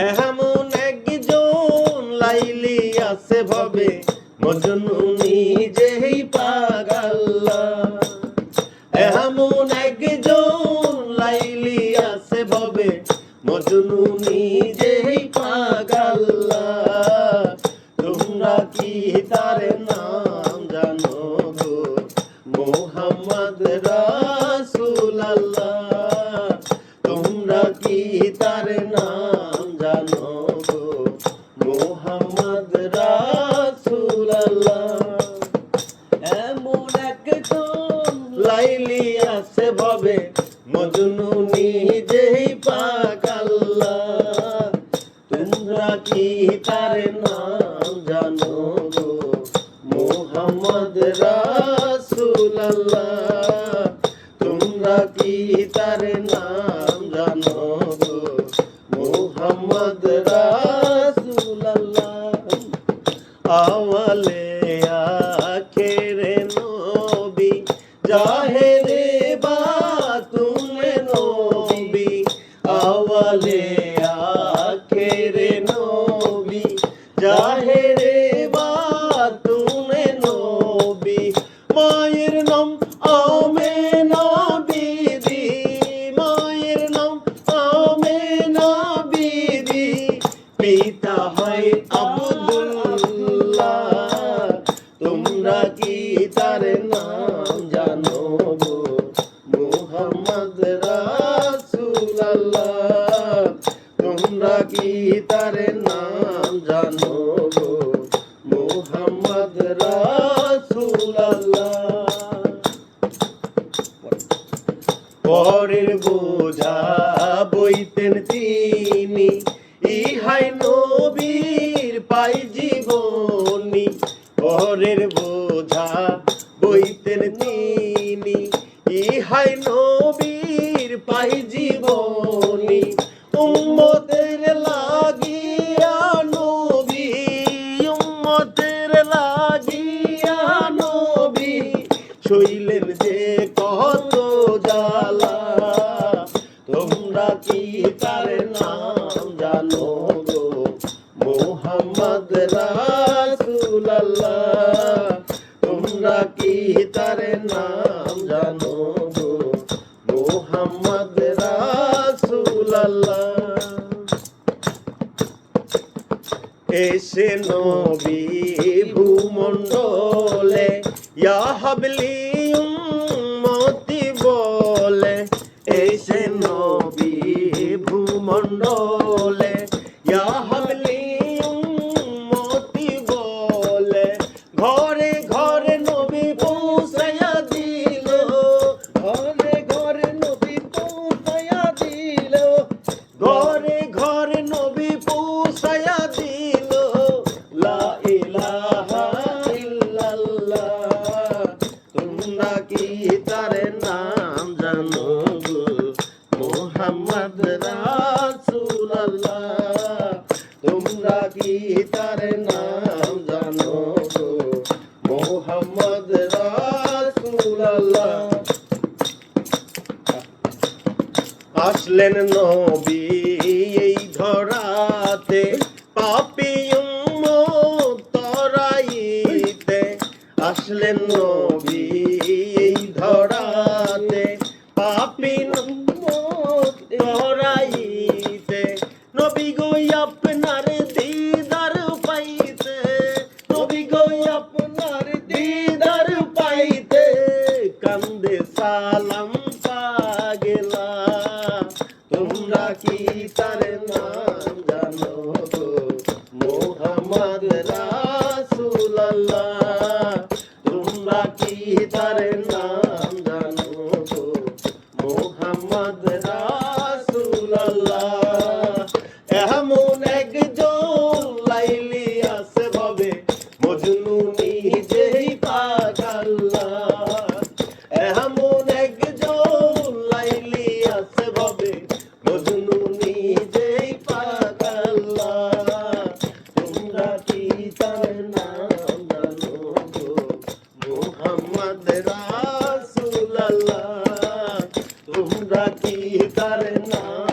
এমন একজন লাইলি আছে ভবে, মজনু নিজেই পাগাল্লা এমন একজন লাইলি আছে ভবে, মজনু নিজেই পাগাল্লা তোমরা কি তার নাম জানো গো? মোহাম্মদ রাসূলুল্লাহ। তোমরা কি তার নাম একজন লাইলি আছে ভবে, মজনু নিজেই পাগাল্লা তোমরা কি তার নাম জানো গো? মোহাম্মদ রাসূলুল্লাহ। তোমরা কি তার নাম জানো তোমরা কি তার নাম জানো গো? মুহাম্মদ পরের বোঝা বইতেন তিনি, ইহাই নবীর পাই জীবনী। পরের বোঝা বইতেন তিনি, ইহাই নবীর পাই জীবনী। শৈলেন যে কত জ্বালা। তোমরা কি তার নাম জানো গো? মোহাম্মদ রাসূলুল্লাহ। তোমরা কি তার নাম জানো গো? মোহাম্মদ রাসূলুল্লাহ। এসে নবী ভূমণ্ডলে, ইয়া হাবলি উম্মতি তার নাম জানো মোহাম্মদ রাসূলুল্লাহ। আসলেন নবী এই ধরাতে পাপি তরাইতে। আসলেন নবী কান্দে সালাম পাগেলা। তোমরা কি তার নাম জানো গো? মোহাম্মদ রাসূলুল্লাহ। करुणा